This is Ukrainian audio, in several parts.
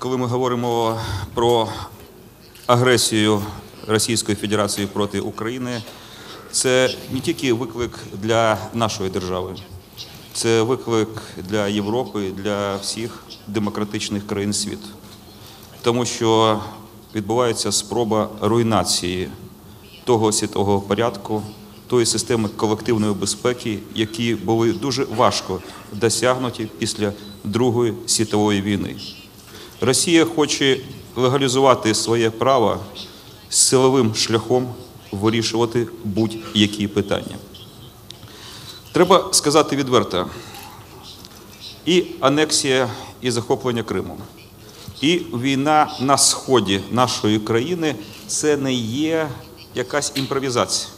коли ми говоримо про агресію Російської Федерації проти України, це не тільки виклик для нашої держави, це виклик для Європи, для всіх демократичних країн світу. Тому що відбувається спроба руйнації того світового порядку, тої системи колективної безпеки, які були дуже важко досягнуті після Другої світової війни. Росія хоче легалізувати своє право силовим шляхом вирішувати будь-які питання. Треба сказати відверто: і анексія, і захоплення Криму, і війна на сході нашої країни це не є якась імпровізація.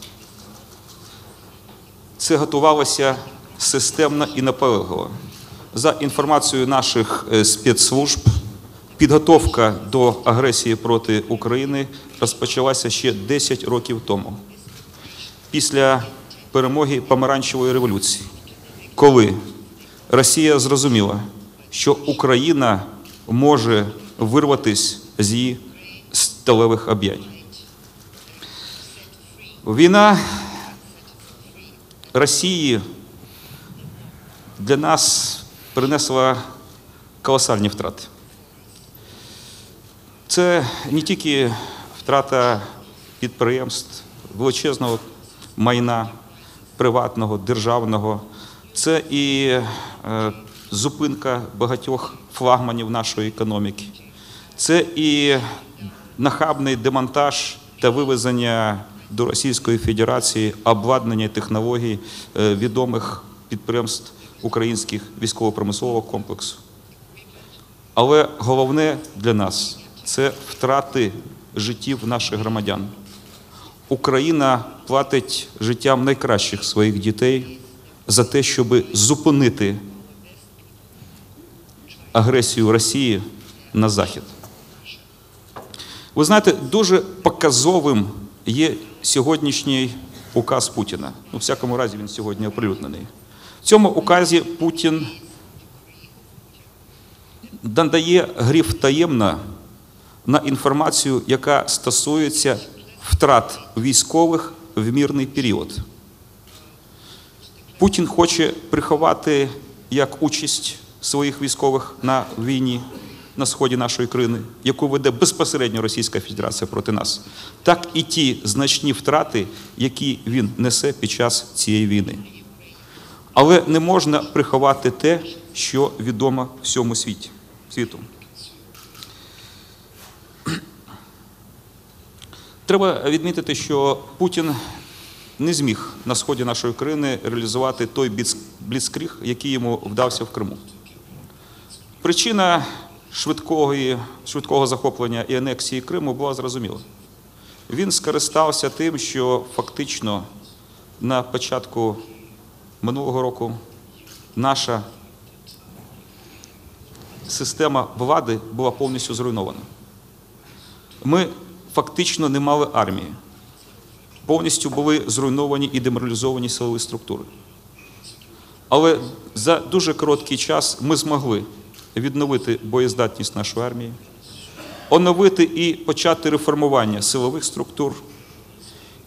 Це готувалося системно і наполегливо. За інформацією наших е, спецслужб, підготовка до агресії проти України розпочалася ще 10 років тому, після перемоги Помаранчевої революції, коли Росія зрозуміла, що Україна може вирватися з її сталевих об'ять. Війна Росії для нас принесла колосальні втрати. Це не тільки втрата підприємств, величезного майна приватного, державного, це і е, зупинка багатьох флагманів нашої економіки, це і нахабний демонтаж та вивезення до Російської Федерації обладнання технологій е, відомих підприємств українських військово-промислового комплексу. Але головне для нас це втрати життів наших громадян. Україна платить життям найкращих своїх дітей за те, щоб зупинити агресію Росії на Захід. Ви знаєте, дуже показовим є сьогоднішній указ Путіна. Ну, в всякому разі, він сьогодні оприлюднений. В цьому указі Путін надає гриф таємна на інформацію, яка стосується втрат військових в мирний період. Путін хоче приховати як участь своїх військових на війні на сході нашої країни, яку веде безпосередньо Російська Федерація проти нас, так і ті значні втрати, які він несе під час цієї війни. Але не можна приховати те, що відомо всьому світі, світу. Треба відмітити, що Путін не зміг на сході нашої країни реалізувати той бліцкріг, який йому вдався в Криму. Причина швидкого, швидкого захоплення і анексії Криму була зрозуміла. Він скористався тим, що фактично на початку минулого року наша система влади була повністю зруйнована. Ми фактично не мали армії. Повністю були зруйновані і деморалізовані силові структури. Але за дуже короткий час ми змогли відновити боєздатність нашої армії, оновити і почати реформування силових структур,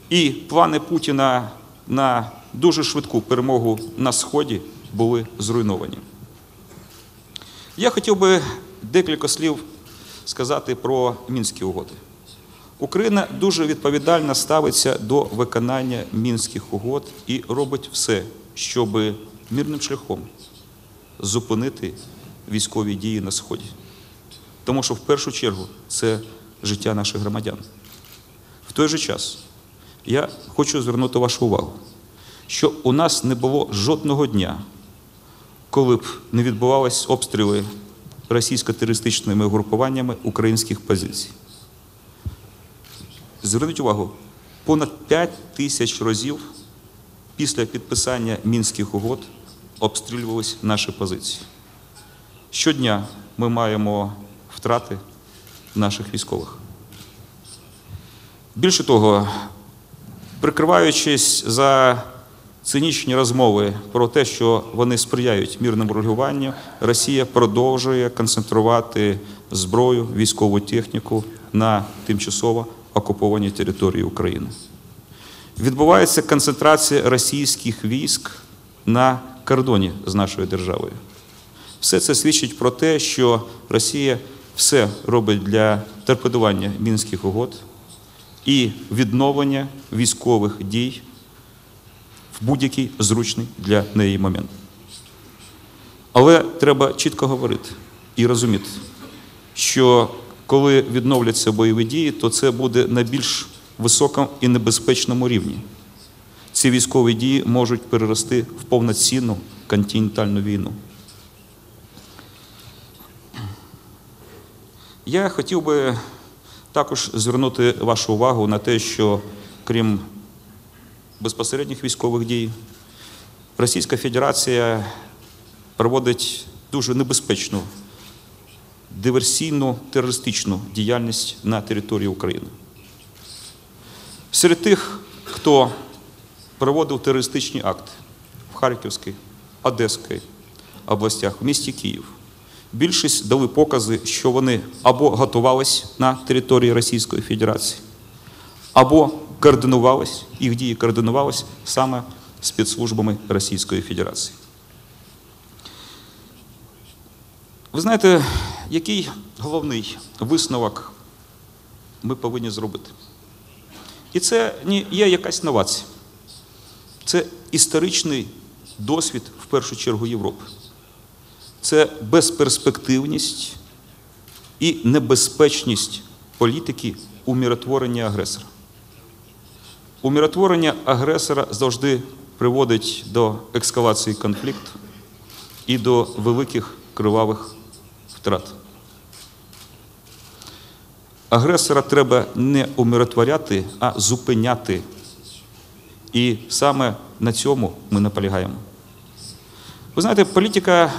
і плани Путіна на дуже швидку перемогу на Сході були зруйновані. Я хотів би декілька слів сказати про мінські угоди. Україна дуже відповідально ставиться до виконання мінських угод і робить все, щоб мирним шляхом зупинити військові дії на Сході. Тому що в першу чергу це життя наших громадян. В той же час я хочу звернути вашу увагу, що у нас не було жодного дня, коли б не відбувалися обстріли російсько-терористичними групуваннями українських позицій. Зверніть увагу, понад 5 тисяч разів після підписання мінських угод обстрілювалися наші позиції. Щодня ми маємо втрати наших військових. Більше того, прикриваючись за цинічні розмови про те, що вони сприяють мирному регулюванню, Росія продовжує концентрувати зброю, військову техніку на тимчасово окупованій території України. Відбувається концентрація російських військ на кордоні з нашою державою. Все це свідчить про те, що Росія все робить для торпедування мінських угод і відновлення військових дій в будь-який зручний для неї момент. Але треба чітко говорити і розуміти, що коли відновляться бойові дії, то це буде на більш високому і небезпечному рівні. Ці військові дії можуть перерости в повноцінну континентальну війну. Я хотів би також звернути вашу увагу на те, що крім безпосередніх військових дій, Російська Федерація проводить дуже небезпечну диверсійну терористичну діяльність на території України. Серед тих, хто проводив терористичні акти в Харківській, Одеській областях, в місті Київ, більшість дали покази, що вони або готувались на території Російської Федерації, або координувались, їх дії координувались саме спецслужбами Російської Федерації. Ви знаєте, який головний висновок ми повинні зробити? І це не є якась новація. Це історичний досвід в першу чергу Європи. Це безперспективність і небезпечність політики умиротворення агресора. Умиротворення агресора завжди приводить до ескалації конфлікту і до великих кривавих втрат. Агресора треба не умиротворяти, а зупиняти. І саме на цьому ми наполягаємо. Ви знаєте, політика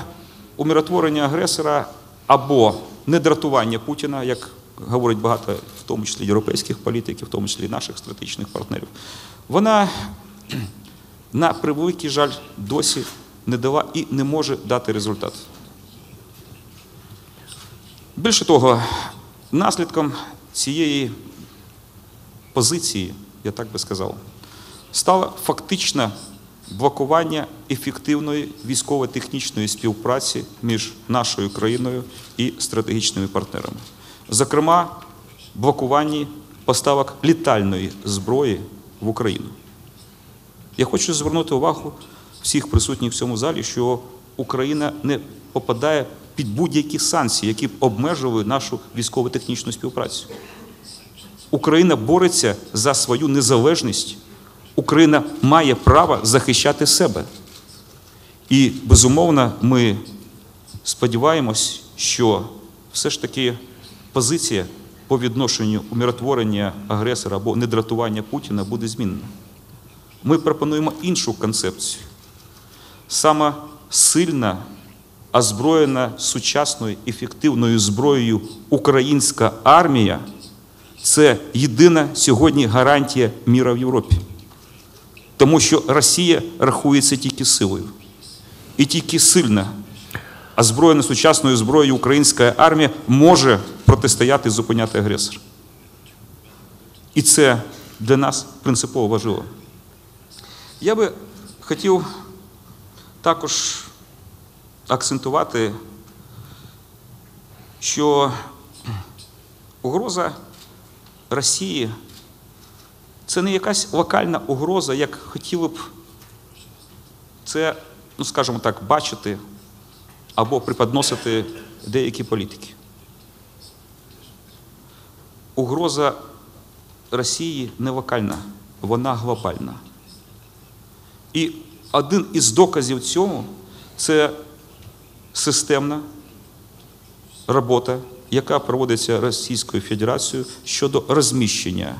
умиротворення агресора або недратування Путіна, як говорить багато, в тому числі європейських політиків, в тому числі наших стратегічних партнерів, вона, на превеликий жаль, досі не дала і не може дати результат. Більше того, наслідком цієї позиції, я так би сказав, стало фактичне блокування ефективної військово-технічної співпраці між нашою країною і стратегічними партнерами. Зокрема, блокування поставок літальної зброї в Україну. Я хочу звернути увагу всіх присутніх в цьому залі, що Україна не попадає під будь-які санкції, які б обмежували нашу військово-технічну співпрацю. Україна бореться за свою незалежність. Україна має право захищати себе. І, безумовно, ми сподіваємось, що все ж таки позиція по відношенню умиротворення агресора або недратування Путіна буде змінена. Ми пропонуємо іншу концепцію. Саме сильна, озброєна сучасною ефективною зброєю українська армія це єдина сьогодні гарантія міра в Європі. Тому що Росія рахується тільки силою. І тільки сильна, озброєна сучасною зброєю українська армія може протистояти і зупиняти агресора. І це для нас принципово важливо. Я би хотів також акцентувати, що угроза Росії це не якась локальна угроза, як хотіли б це, ну скажімо так, бачити або преподносити деякі політики. Угроза Росії не локальна, вона глобальна. І один із доказів цьому це системна робота, яка проводиться Російською Федерацією щодо розміщення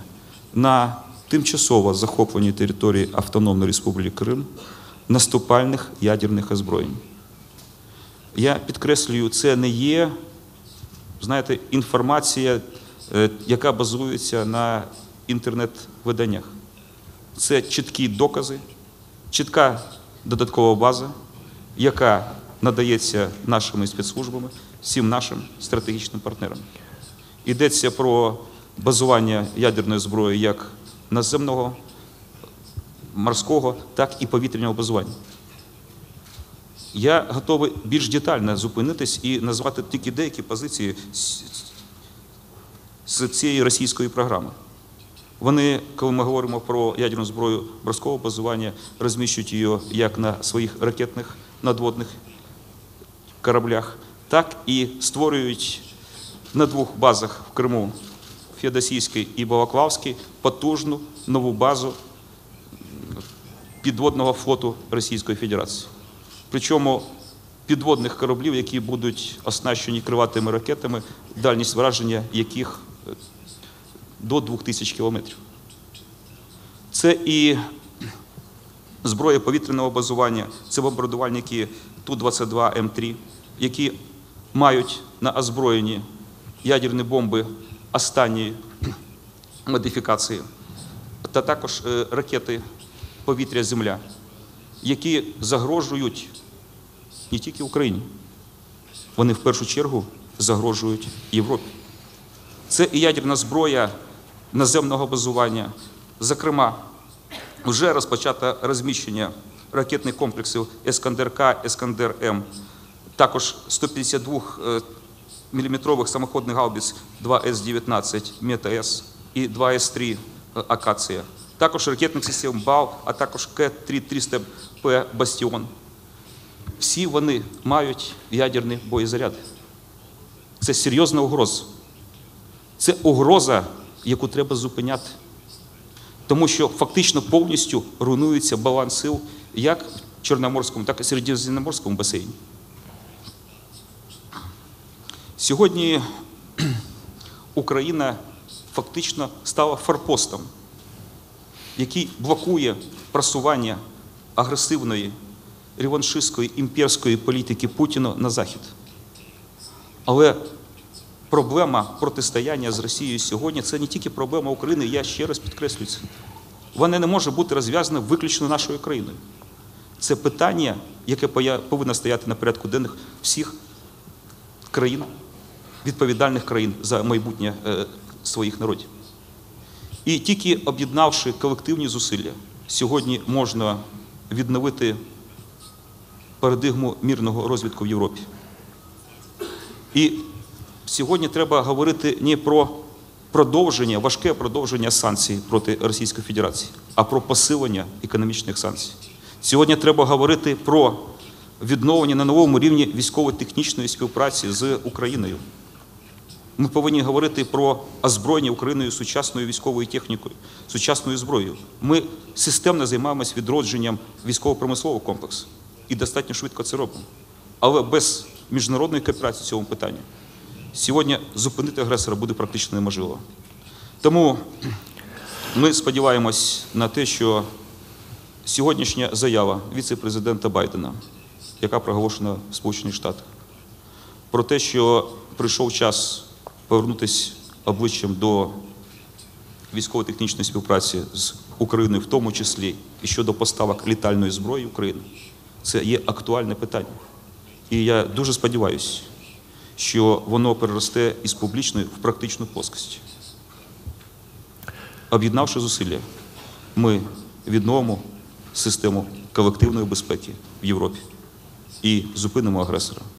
на тимчасово захопленій території Автономної Республіки Крим наступальних ядерних озброєнь. Я підкреслюю, це не є, знаєте, інформація, е, яка базується на інтернет-виданнях. Це чіткі докази, чітка додаткова база, яка надається нашими спецслужбами всім нашим стратегічним партнерам. Йдеться про базування ядерної зброї як наземного, морського, так і повітряного базування. Я готовий більш детально зупинитись і назвати тільки деякі позиції з- цієї російської програми. Вони, коли ми говоримо про ядерну зброю морського базування, розміщують її як на своїх ракетних надводних кораблях, так і створюють на двох базах в Криму Феодосійський і Балаклавський потужну нову базу підводного флоту Російської Федерації. Причому підводних кораблів, які будуть оснащені криватими ракетами, дальність враження яких е, до 2000 кілометрів. Це і зброя повітряного базування, це бомбардувальники Ту-22М3, які мають на озброєнні ядерні бомби останньої модифікації, та також е, ракети повітря-земля, які загрожують не тільки Україні, вони в першу чергу загрожують Європі. Це і ядерна зброя наземного базування. Зокрема, вже розпочато розміщення ракетних комплексів Ескандер-К, Ескандер-М, також 152 мм самоходних гаубиць 2С-19 Мета-С і 2С-3 Акація. Також ракетних систем БАУ, а також К-300П Бастіон. Всі вони мають ядерні боєзаряди. Це серйозна угроза. Це угроза, яку треба зупиняти. Тому що фактично повністю руйнується баланс сил як в Чорноморському, так і в Середземноморському басейні. Сьогодні Україна фактично стала форпостом, який блокує просування агресивної реваншистської імперської політики Путіна на Захід. Але проблема протистояння з Росією сьогодні це не тільки проблема України, я ще раз підкреслюю це. Вона не може бути розв'язана виключно нашою країною. Це питання, яке повинно стояти на порядку денних всіх країн, відповідальних країн за майбутнє е, своїх народів. І тільки об'єднавши колективні зусилля, сьогодні можна відновити парадигму мірного розвитку в Європі. І сьогодні треба говорити не про продовження, важке продовження санкцій проти Російської Федерації, а про посилення економічних санкцій. Сьогодні треба говорити про відновлення на новому рівні військово-технічної співпраці з Україною. Ми повинні говорити про озброєння Україною сучасною військовою технікою, сучасною зброєю. Ми системно займаємося відродженням військово-промислового комплексу і достатньо швидко це робимо. Але без міжнародної кооперації в цьому питанні сьогодні зупинити агресора буде практично неможливо. Тому ми сподіваємось на те, що сьогоднішня заява віце-президента Байдена, яка проголошена в Сполучених Штатах, про те, що прийшов час повернутися обличчям до військово-технічної співпраці з Україною, в тому числі і щодо поставок літальної зброї України, це є актуальне питання. І я дуже сподіваюся, що воно переросте із публічної в практичну плоскость. Об'єднавши зусилля, ми відновимо систему колективної безпеки в Європі і зупинимо агресора.